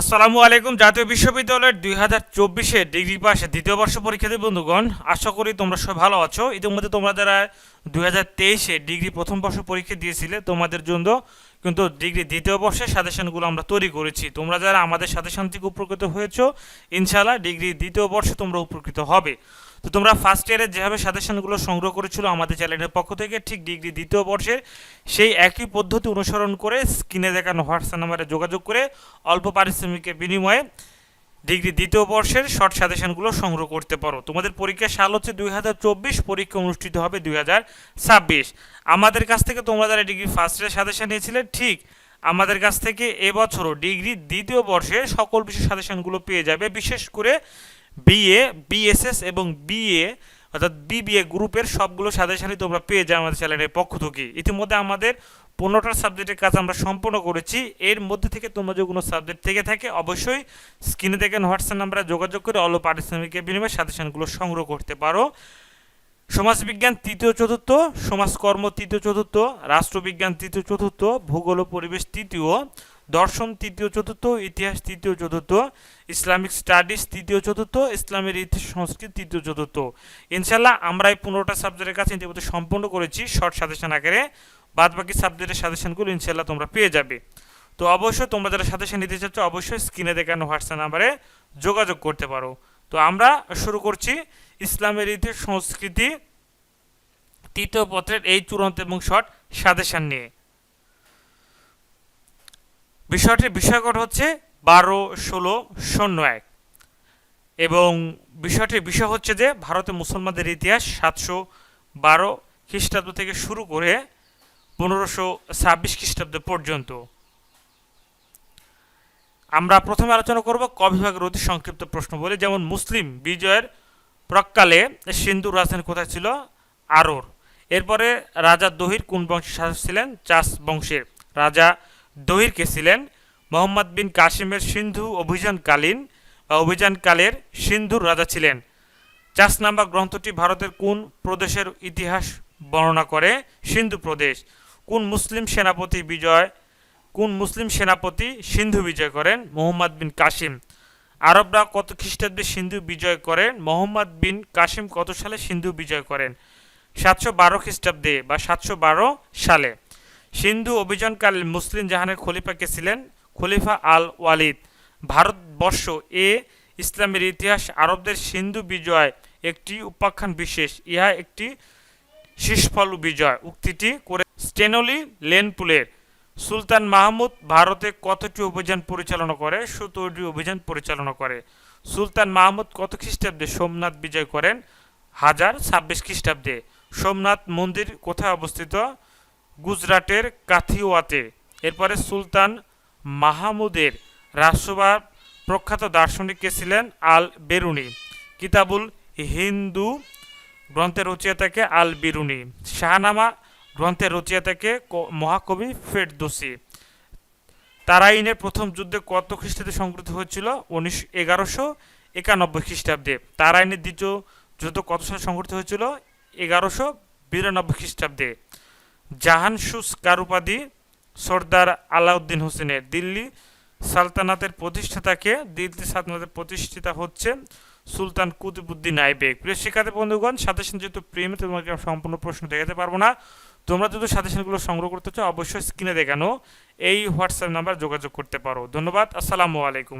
আসসালামু আলাইকুম। জাতীয় বিশ্ববিদ্যালয়ের দুই হাজার চব্বিশে ডিগ্রি পাশে দ্বিতীয় বর্ষ পরীক্ষার্থী বন্ধুগণ, আশা করি তোমরা সবাই ভালো আছো। ইতিমধ্যে তোমরা যারা দুই হাজার তেইশে ডিগ্রি প্রথম বর্ষ পরীক্ষা দিয়েছিলে, তোমাদের জন্য কিন্তু ডিগ্রি দ্বিতীয় বর্ষের সাজেশনগুলো আমরা তৈরি করেছি। তোমরা যারা আমাদের সাজেশন থেকে উপকৃত হয়েছো, ইনশাআল্লাহ ডিগ্রি দ্বিতীয় বর্ষে তোমরা উপকৃত হবে। তো তোমরা ফার্স্ট ইয়ারে যেভাবে সাজেশনগুলো সংগ্রহ করেছিল আমাদের চ্যানেলের পক্ষ থেকে, ঠিক ডিগ্রি দ্বিতীয় বর্ষের সেই একই পদ্ধতি অনুসরণ করে স্ক্রিনে দেখানো হোয়াটসঅ্যাপ নাম্বারে যোগাযোগ করে অল্প পারিশ্রমিকের বিনিময়ে ডিগ্রি দ্বিতীয় বর্ষের শর্ট সাজেশনগুলো সংগ্রহ করতে পারো। তোমাদের পরীক্ষা সাল হচ্ছে দুই হাজার চব্বিশ, পরীক্ষা অনুষ্ঠিত হবে দুই হাজার ছাব্বিশ। আমাদের কাছ থেকে তোমরা যারা ডিগ্রি ফার্স্ট ইয়ার সাজেশন নিয়েছিলে, ঠিক আমাদের কাছ থেকে এবছরও ডিগ্রি দ্বিতীয় বর্ষের সকল বিষয় সাজেশনগুলো পেয়ে যাবে। বিশেষ করে বিএ বিএসএস এবং বিএ অর্থাৎ বিবিএ গ্রুপের সবগুলো সাজেশনই তোমরা পেয়ে যাও আমাদের চ্যানেলের পক্ষ থেকে। ইতিমধ্যে আমাদের পনেরোটা সাবজেক্টের কাজ আমরা সম্পূর্ণ করেছি। এর মধ্যে থেকে তোমরা যে কোনো সাবজেক্ট থেকে থাকে, অবশ্যই স্ক্রিনে দেখেন হোয়াটসঅ্যাপ নাম্বারে যোগাযোগ করে অল্প পারিশ্রমিকের বিনিময়ে সাজেশনগুলো সংগ্রহ করতে পারো। সমাজবিজ্ঞান তৃতীয় চতুর্থ, সমাজকর্ম তৃতীয় চতুর্থ, রাষ্ট্রবিজ্ঞান তৃতীয় চতুর্থ, ভূগোল পরিবেশ তৃতীয় দর্শন তৃতীয়, চতুর্থ, ইতিহাস, তৃতীয়, চতুর্থ, ইসলামিক স্টাডিজ, তৃতীয়, চতুর্থ, ইসলামের ইতিহাস, সংস্কৃতি, তৃতীয়, চতুর্থ। ইনশাল্লাহ আমরা এই পনেরোটা সাবজেক্টের কাছে ইতিমধ্যে সম্পূর্ণ করেছি, শর্ট সাজেশন আকারে। বাদ বাকি সাবজেক্টের সাজেশনগুলো ইনশাল্লাহ তোমরা পেয়ে যাবে। তো অবশ্যই তোমরা যারা সাজেশন নিতে চাচ্ছ, অবশ্যই স্ক্রিনে দেখানো হোয়াটসঅ্যাপ নাম্বারে যোগাযোগ করতে পারো। তো আমরা শুরু করছি ইসলামের ইতিহাস, সংস্কৃতি, তৃতীয় পত্রের এই চূড়ান্ত এবং শর্ট সাজেশন নিয়ে। বিষয়টির বিষয়কট হচ্ছে বারো, ষোলো, শূন্য এক। এবং বিষয়টির বিষয় হচ্ছে যে ভারতে মুসলমানদের ইতিহাস সাতশো বারো খ্রিস্টাব্দ থেকে শুরু করে পনেরোশো ছাব্বিশ খ্রিস্টাব্দ পর্যন্ত। আমরা প্রথমে আলোচনা করব ক বিভাগের অতি সংক্ষিপ্ত প্রশ্ন বলে, যেমন মুসলিম বিজয়ের প্রকালে সিন্ধু রাজধানী কোথায় ছিল? আরোর। এরপরে রাজা দহির কোন বংশের শাসক ছিলেন? চাষ বংশের। রাজা দহির কে ছিলেন মোহাম্মদ বিন কাসিমের সিন্ধু অভিযানকালীন, বা অভিযানকালের সিন্ধুর রাজা ছিলেন। চাষ নাম্বার গ্রন্থটি ভারতের কোন প্রদেশের ইতিহাস বর্ণনা করে? সিন্ধু প্রদেশ। কোন মুসলিম সেনাপতি বিজয়, কোন মুসলিম সেনাপতি সিন্ধু বিজয় করেন? মোহাম্মদ বিন কাসিম। আরবরা কত খ্রিস্টাব্দে সিন্ধু বিজয় করেন? মোহাম্মদ বিন কাসিম কত সালে সিন্ধু বিজয় করেন? সাতশো বারো খ্রিস্টাব্দে বা সাতশো বারো সালে। সিন্ধু অভিযানকালে মুসলিম জাহানের খলিফা কে ছিলেন? খলিফা আল ওয়ালিদ। ভারতবর্ষ এ ইসলামের ইতিহাস, আরবদের সিন্ধু বিজয় একটি উপাখ্যান বিশেষ। ইহা একটি শীষফল বিজয়। উক্তিটি করে স্টেনলি লেনপুলের। সুলতান মাহমুদ ভারতে কতটি অভিযান পরিচালনা করে? সতেরোটি অভিযান পরিচালনা করে। সুলতান মাহমুদ কত খ্রিস্টাব্দে সোমনাথ বিজয় করেন? হাজার ছাব্বিশ খ্রিস্টাব্দে। সোমনাথ মন্দির কোথায় অবস্থিত? গুজরাটের কাথিওয়াতে। এরপরে সুলতান মাহমুদের রাষ্ট্রসভার প্রখ্যাত দার্শনিক কে ছিলেন আল বেরুনি। কিতাবুল হিন্দু গ্রন্থের রচয়িতাকে আল বিরুনি। শাহনামা গ্রন্থের রচয়িতাকে মহাকবি ফেরদোসি। তারাইনের প্রথম যুদ্ধে কত খ্রিস্টাব্দে সংঘটিত হয়েছিল? উনিশ এগারোশো একানব্বই খ্রিস্টাব্দে। তারাইনের দ্বিতীয় যুদ্ধ কত সালে সংঘটিত হয়েছিল? এগারোশো বিরানব্বই খ্রিস্টাব্দে। জাহান সুস কার উপাধি সর্দার আলাউদ্দিন হোসেনের দিল্লি সালতানাতের প্রতিষ্ঠাতাকে, দিল্লি সালতানাতের প্রতিষ্ঠিতা হচ্ছে সুলতান কুতুবুদ্দিন আইবেক প্রিয় শিক্ষার্থী বন্ধুগণ, সাথে যেহেতু প্রেমে তোমাকে সম্পূর্ণ প্রশ্ন দেখাতে পারব না, তোমরা যদি সাজেশনগুলো সংগ্রহ করতে চাও, অবশ্যই স্ক্রিনে দেখানো এই হোয়াটসঅ্যাপ নাম্বার যোগাযোগ করতে পারো। ধন্যবাদ, আসসালামু আলাইকুম।